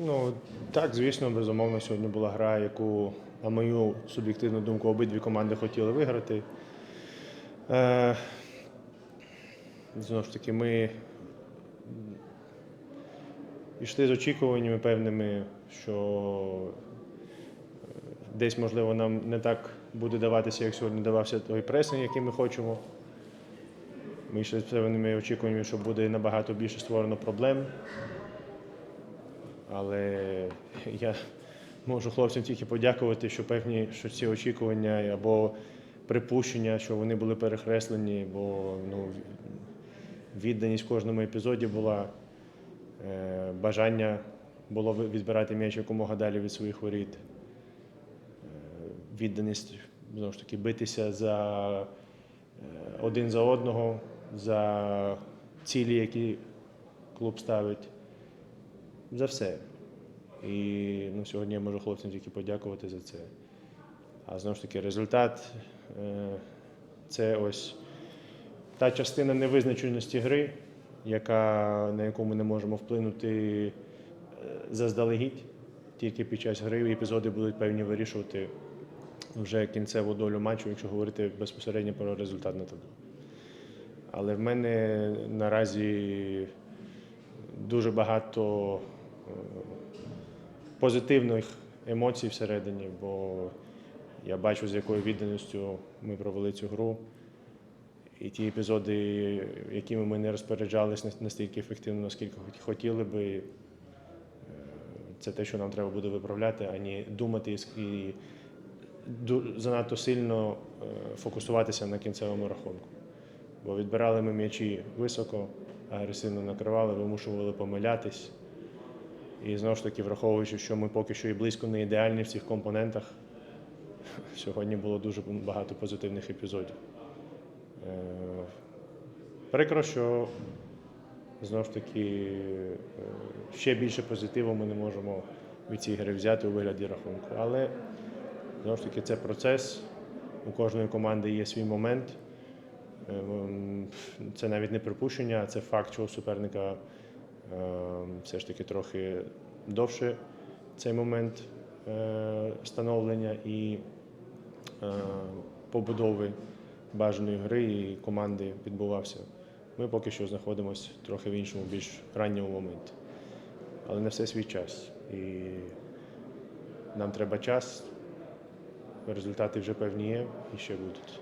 Ну так, звісно, безумовно, сьогодні була гра, яку, на мою суб'єктивну думку, обидві команди хотіли виграти. Е, знову ж таки, ми йшли з очікуваннями певними, що е, десь, можливо, нам не так буде даватися, як сьогодні давався той пресинг, який ми хочемо. Ми йшли з певними очікуваннями, що буде набагато більше створено проблем. Але я можу хлопцям тільки подякувати, що певні, що ці очікування або припущення, що вони були перехреслені, бо ну, відданість в кожному епізоді була, е, бажання було відбирати м'яч якомога далі від своїх воріт. Е, відданість знову ж таки битися за е, один за одного, за цілі, які клуб ставить за все. І ну, сьогодні я можу хлопцям тільки подякувати за це. А знову ж таки, результат е, це ось та частина невизначеності гри, яка, на яку ми не можемо вплинути е, заздалегідь. Тільки під час гри епізоди будуть певні вирішувати вже кінцеву долю матчу, якщо говорити безпосередньо про результат на табло. Але в мене наразі дуже багато позитивних емоцій всередині, бо я бачу, з якою відданістю ми провели цю гру. І ті епізоди, якими ми не розпоряджались нас- настільки ефективно, наскільки хотіли би, е, це те, що нам треба буде виправляти, а не думати і занадто сильно е, фокусуватися на кінцевому рахунку. Бо відбирали ми м'ячі високо, агресивно накривали, вимушували помилятись. І знову ж таки, враховуючи, що ми поки що і близько не ідеальні в цих компонентах, сьогодні було дуже багато позитивних епізодів. Е, Прикро, що знову ж таки е, ще більше позитиву ми не можемо від цієї гри взяти у вигляді рахунку. Але знову ж таки це процес. У кожної команди є свій момент. Ем, Це навіть не припущення, а це факт, що у суперника все ж таки трохи довше цей момент е, становлення і е, побудови бажаної гри і команди відбувався. Ми поки що знаходимося трохи в іншому, більш ранньому моменті. Але на все свій час. І нам треба час. Результати вже певні є і ще будуть.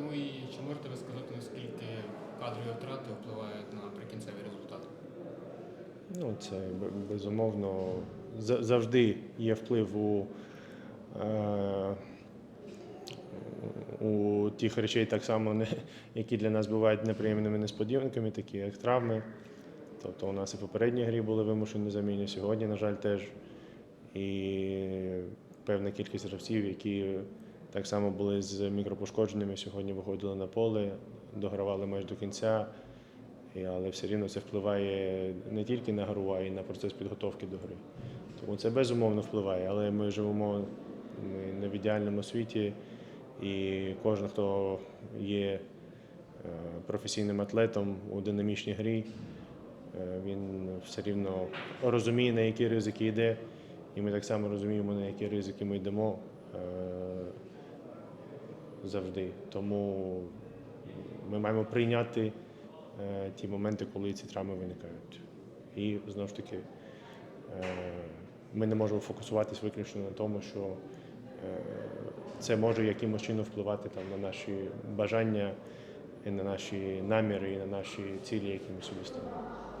Ну і чи можете ви сказати, наскільки кадрові втрати впливають? Ну, це безумовно завжди є вплив у, е, у тих речей, так само, які для нас бувають неприємними несподіванками, такі як травми. Тобто у нас і в попередній грі були вимушені заміни, сьогодні, на жаль, теж. І певна кількість гравців, які так само були з мікропошкодженнями, сьогодні виходили на поле, догравали майже до кінця. Але все рівно це впливає не тільки на гру, а й на процес підготовки до гри. Тому це безумовно впливає, але ми живемо не в ідеальному світі, і кожен, хто є е, професійним атлетом у динамічній грі, е, він все рівно розуміє, на які ризики йде, і ми так само розуміємо, на які ризики ми йдемо е, завжди. Тому ми маємо прийняти ті моменти, коли ці травми виникають. І знову ж таки, е, ми не можемо фокусуватись виключно на тому, що е, це може якимось чином впливати там, на наші бажання, і на наші наміри, і на наші цілі, які ми собі ставимо.